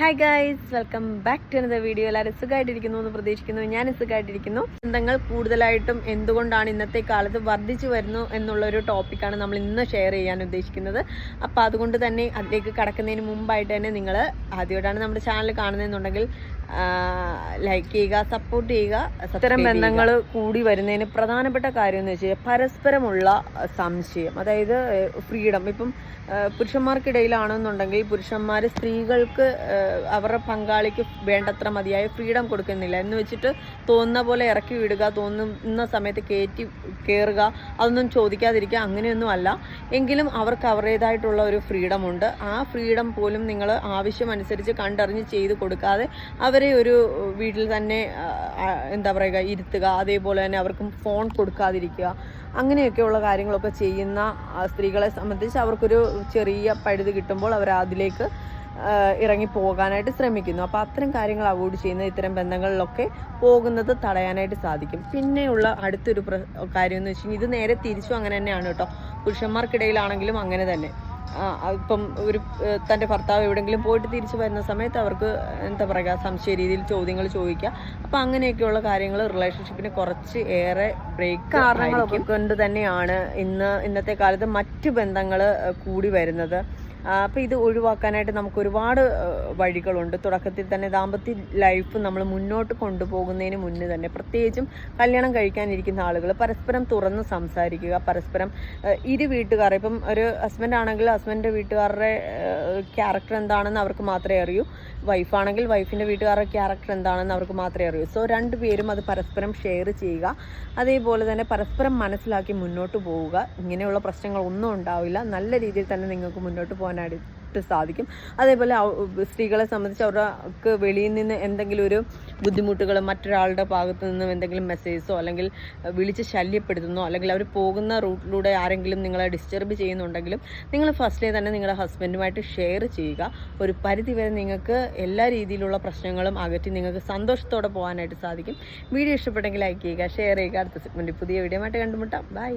Hi guys welcome back to another video എല്ലാവരും സുഖമായിട്ടിരിക്കുന്നു എന്ന് പ്രതീക്ഷിക്കുന്നു. ഞാൻ സുഖമായിട്ടിരിക്കുന്നു ബന്ധങ്ങൾ കൂടുതലായിട്ടും എന്തുകൊണ്ടാണ് ഇന്നത്തെ കാലത്ത് വർദ്ധിച്ചു വരുന്നു എന്നുള്ളൊരു ടോപ്പിക്കാണ് നമ്മൾ ഇന്ന് ഷെയർ ചെയ്യാൻ ഉദ്ദേശിക്കുന്നത്. അപ്പോൾ അതുകൊണ്ട് തന്നെ അതിലേക്ക് കടക്കുന്നതിന് മുമ്പായിട്ട് തന്നെ നിങ്ങൾ ആദ്യമായിട്ടാണ് നമ്മുടെ ചാനൽ കാണുന്നതെന്നുണ്ടെങ്കിൽ ലൈക്ക് ചെയ്യുക സപ്പോർട്ട് ചെയ്യുക ഇത്തരം ബന്ധങ്ങൾ കൂടി വരുന്നതിന് പ്രധാനപ്പെട്ട കാര്യം എന്ന് വെച്ചാൽ പരസ്പരമുള്ള സംശയം. അതായത് ഫ്രീഡം ഇപ്പം പുരുഷന്മാർക്കിടയിലാണെന്നുണ്ടെങ്കിൽ പുരുഷന്മാർ സ്ത്രീകൾക്ക് അവരുടെ പങ്കാളിക്ക് വേണ്ടത്ര മതിയായ ഫ്രീഡം കൊടുക്കുന്നില്ല. എന്ന് വെച്ചിട്ട് തോന്നുന്ന പോലെ ഇറക്കി വിടുക തോന്നുന്ന സമയത്ത് കയറ്റി കയറുക അതൊന്നും ചോദിക്കാതിരിക്കുക അങ്ങനെയൊന്നും അല്ല. എങ്കിലും അവർക്ക് അവരുടേതായിട്ടുള്ള ഒരു ഫ്രീഡം ഉണ്ട്. ആ ഫ്രീഡം പോലും നിങ്ങൾ ആവശ്യമനുസരിച്ച് കണ്ടറിഞ്ഞ് ചെയ്ത് കൊടുക്കാതെ അവരെ ഒരു വീട്ടിൽ തന്നെ എന്താ പറയുക ഇരുത്തുക. അതേപോലെ തന്നെ അവർക്കും ഫോൺ കൊടുക്കാതിരിക്കുക. അങ്ങനെയൊക്കെയുള്ള കാര്യങ്ങളൊക്കെ ചെയ്യുന്ന സ്ത്രീകളെ സംബന്ധിച്ച് അവർക്കൊരു ചെറിയ പഴുത് കിട്ടുമ്പോൾ അവർ അതിലേക്ക് ഇറങ്ങി പോകാനായിട്ട് ശ്രമിക്കുന്നു. അപ്പോൾ അത്തരം കാര്യങ്ങൾ അവോയ്ഡ് ചെയ്യുന്ന ഇത്തരം ബന്ധങ്ങളിലൊക്കെ പോകുന്നത് തടയാനായിട്ട് സാധിക്കും. പിന്നെയുള്ള അടുത്തൊരു പ്ര കാര്യം എന്ന് വെച്ചാൽ ഇത് നേരെ തിരിച്ചും അങ്ങനെ തന്നെയാണ് കേട്ടോ. പുരുഷന്മാർക്കിടയിലാണെങ്കിലും അങ്ങനെ തന്നെ. ഇപ്പം ഒരു തന്റെ ഭർത്താവ് എവിടെയെങ്കിലും പോയിട്ട് തിരിച്ചു വരുന്ന സമയത്ത് അവർക്ക് എന്താ പറയുക സംശയ രീതിയിൽ ചോദ്യങ്ങൾ ചോദിക്കുക. അപ്പം അങ്ങനെയൊക്കെയുള്ള കാര്യങ്ങൾ റിലേഷൻഷിപ്പിന് കുറച്ച് ഏറെ ബ്രേക്ക് കാരണങ്ങളൊക്കെ കൊണ്ട് തന്നെയാണ് ഇന്ന് ഇന്നത്തെ കാലത്ത് മറ്റു ബന്ധങ്ങൾ കൂടി വരുന്നത്. അപ്പോൾ ഇത് ഒഴിവാക്കാനായിട്ട് നമുക്ക് ഒരുപാട് വഴികളുണ്ട്. തുടക്കത്തിൽ തന്നെ ദാമ്പത്യ ലൈഫ് നമ്മൾ മുന്നോട്ട് കൊണ്ടുപോകുന്നതിന് മുന്നേ തന്നെ പ്രത്യേകിച്ചും കല്യാണം കഴിക്കാനിരിക്കുന്ന ആളുകൾ പരസ്പരം തുറന്ന് സംസാരിക്കുക പരസ്പരം ഇരു വീട്ടുകാർ ഇപ്പം ഒരു ഹസ്ബൻഡ് ആണെങ്കിൽ ഹസ്ബൻഡിന്റെ വീട്ടുകാരുടെ ക്യാരക്ടർ എന്താണെന്ന് അവർക്ക് മാത്രമേ അറിയൂ. വൈഫാണെങ്കിൽ വൈഫിന്റെ വീട്ടുകാരുടെ ക്യാരക്ടർ എന്താണെന്ന് അവർക്ക് മാത്രമേ അറിയൂ. സോ രണ്ടുപേരും അത് പരസ്പരം ഷെയർ ചെയ്യുക. അതേപോലെ തന്നെ പരസ്പരം മനസ്സിലാക്കി മുന്നോട്ട് പോവുക. ഇങ്ങനെയുള്ള പ്രശ്നങ്ങളൊന്നും ഉണ്ടാവില്ല. നല്ല രീതിയിൽ തന്നെ നിങ്ങൾക്ക് മുന്നോട്ട് പോകാനായിട്ട് സാധിക്കും. അതേപോലെ സ്ത്രീകളെ സംബന്ധിച്ച് അവർക്ക് വെളിയിൽ നിന്ന് എന്തെങ്കിലും ഒരു ബുദ്ധിമുട്ടുകൾ മറ്റൊരാളുടെ ഭാഗത്തു നിന്നും എന്തെങ്കിലും മെസ്സേജസോ അല്ലെങ്കിൽ വിളിച്ച് ശല്യപ്പെടുത്തുന്നോ അല്ലെങ്കിൽ അവർ പോകുന്ന റൂട്ടിലൂടെ ആരെങ്കിലും നിങ്ങളെ ഡിസ്റ്റർബ് ചെയ്യുന്നുണ്ടെങ്കിലും നിങ്ങൾ ഫസ്റ്റേ തന്നെ നിങ്ങളുടെ ഹസ്ബൻഡുമായിട്ട് ഷെയർ ചെയ്യുക. ഒരു പരിധി വരെ നിങ്ങൾക്ക് എല്ലാ രീതിയിലുള്ള പ്രശ്നങ്ങളും അകറ്റി നിങ്ങൾക്ക് സന്തോഷത്തോടെ പോകാനായിട്ട് സാധിക്കും. വീഡിയോ ഇഷ്ടപ്പെട്ടെങ്കിൽ ലൈക്ക് ചെയ്യുക ഷെയർ ചെയ്യുക. അടുത്ത സെഗ്മെന്റ് പുതിയ വീഡിയോ ആയിട്ട് കണ്ടുമുട്ടാം. ബൈ.